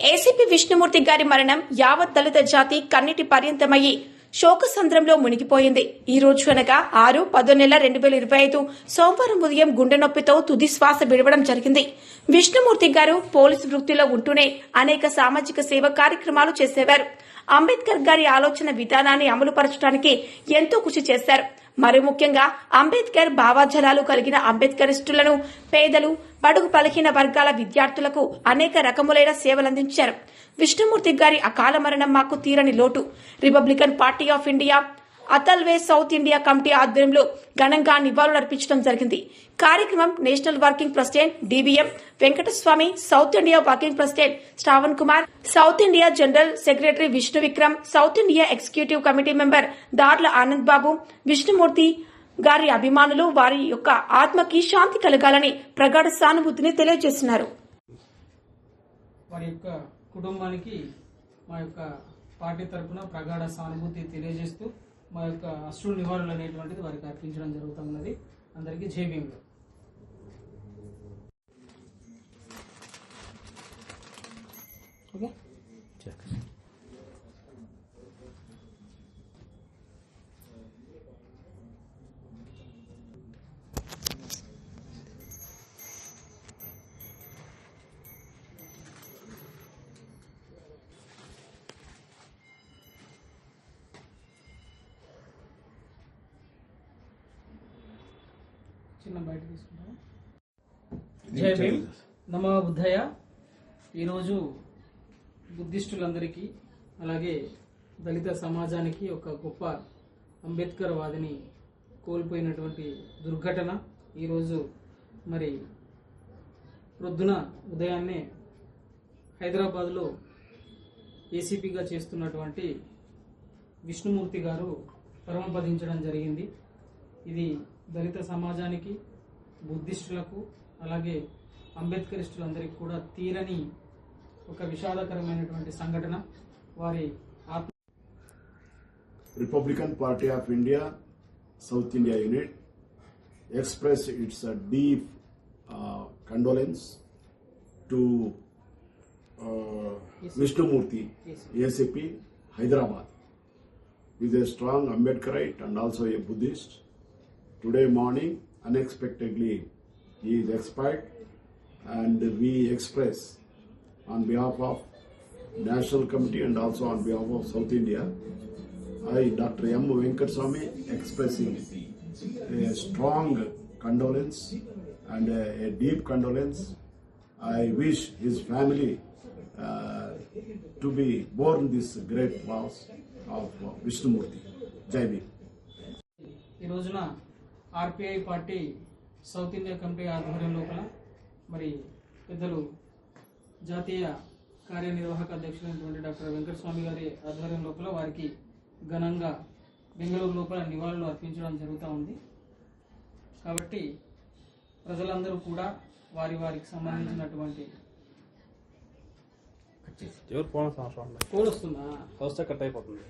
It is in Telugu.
ఏసీపీ విష్ణుమూర్తి గారి మరణం యావత్ దళిత జాతి కన్నిటి పర్యంతమయ్యి శోకసంద్రంలో మునిగిపోయింది. ఈ రోజు అనగా ఆరు పదో నెల రెండు వేల ఇరవై ఐదు సోమవారం ఉదయం గుండె నొప్పితో తుది శ్వాస విడవడం జరిగింది. విష్ణుమూర్తి గారు పోలీసు వృత్తిలో ఉంటూనే అనేక సామాజిక సేవ కార్యక్రమాలు చేసేవారు. అంబేద్కర్ గారి ఆలోచన విధానాన్ని అమలుపరచడానికి ఎంతో కృషి చేశారు. మరి ముఖ్యంగా అంబేద్కర్ భావాజలాలు కలిగిన అంబేద్కరిస్టులను పేదలు బడుగు బలహీన వర్గాల విద్యార్థులకు అనేక రకములైన సేవలందించారు విష్ణుమూర్తి గారి అకాల మరణం మాకు తీరని లోటు. Republican party of India Athawale South India committee ఆధ్వర్యంలో ఘనంగా నివాళులర్పించడం జరిగింది. కార్యక్రమం national working president DBM Venkataswamy South India working president Shravan Kumar South India general secretary Vishnu Vikram South India executive committee member Darla Anand Babu Vishnumurthy గారి అభిమానులు వారి యొక్క ఆత్మకి శాంతి కలగాలని ప్రగాఢ సానుభూతిని తెలియజేస్తున్నారు. వారి యొక్క కుటుంబానికి మా యొక్క పార్టీ తరఫున ప్రగాఢ సానుభూతి తెలియజేస్తూ మా యొక్క అశ్రు నివారణలు అనేటువంటిది వారికి అర్పించడం జరుగుతున్నది. అందరికీ జై భీములు. ఓకే. చిన్న బయట తీసుకుంటాం జై భీమ్. నమో బుద్ధయ్య ఈరోజు బుద్ధిస్టులందరికీ అలాగే దళిత సమాజానికి ఒక గొప్ప అంబేద్కర్ వాదిని కోల్పోయినటువంటి దుర్ఘటన ఈరోజు మరి ప్రొద్దున ఉదయాన్నే హైదరాబాద్లో ఏసీపీగా చేస్తున్నటువంటి విష్ణుమూర్తి గారు పరమపదించడం జరిగింది. ఇది దళిత సమాజానికి బుద్ధిస్టులకు అలాగే అంబేద్కరిస్టులందరికీ కూడా తీరని ఒక విషాదకరమైనటువంటి సంఘటన. వారి ఆత్మ Republican party of India South India unit express its a deep condolence to Vishnumurti ACP Hyderabad is a strong Ambedkar Ambedkarite and also a Buddhist Today morning, unexpectedly, he is expired, and we express on behalf of National Committee and also on behalf of South India, I, Dr. M. Venkateswamy, expressing a strong condolence and a, a deep condolence. I wish his family uh, to be born this great loss of uh, Vishnumurthy. Jai Bhim. ఈ రోజున RPI party South India committee ఆధ్వర్యం లోపల మరి పెద్దలు జాతీయ కార్యనిర్వాహక అధ్యక్షులైనటువంటి డాక్టర్ వెంకటస్వామి గారి ఆధ్వర్యం లోపల వారికి ఘనంగా బెంగళూరు లోపల నివాళులు అర్పించడం జరుగుతూ ఉంది. కాబట్టి ప్రజలందరూ కూడా వారి వారికి సంబంధించినటువంటి వస్తే కట్ అయిపోతుంది.